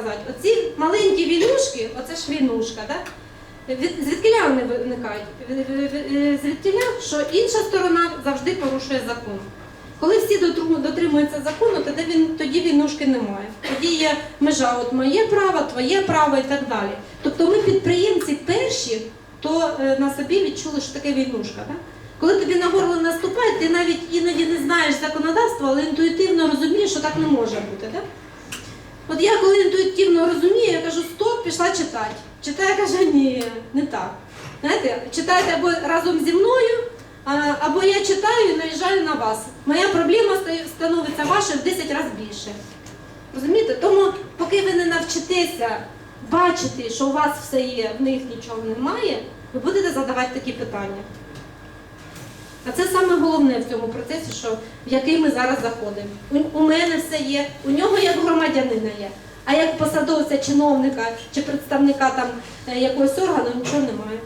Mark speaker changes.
Speaker 1: сказати, оці маленькі вілюшки, оце ж вінушка, да? від, звідкиля вони виникають? Від- від- від- Звідкиля, що інша сторона завжди порушує закон. Коли всі дотримуються закону, тоді він тоді війнушки немає. Тоді є межа, от моє право, твоє право і так далі. Тобто ми підприємці перші, то е, на собі відчули, що таке війнушка. Да? Коли тобі на горло наступає, ти навіть іноді не знаєш законодавства, але інтуїтивно розумієш, що так не може бути. Да? От я коли інтуїтивно розумію, я кажу, стоп, пішла читати. Читає, каже, ні, не так. Знаєте, читайте або разом зі мною, або я читаю і наїжджаю на вас. Моя проблема становиться ваша в 10 разів більше. Розумієте? Тому, поки ви не навчитеся бачити, що у вас все є, в них нічого немає, ви будете задавати такі питання. А це саме головне в цьому процесі, що, в який ми зараз заходимо. У, у мене все є, у нього як громадянина є. А як посадовця, чиновника чи представника там е, якогось органу нічого немає.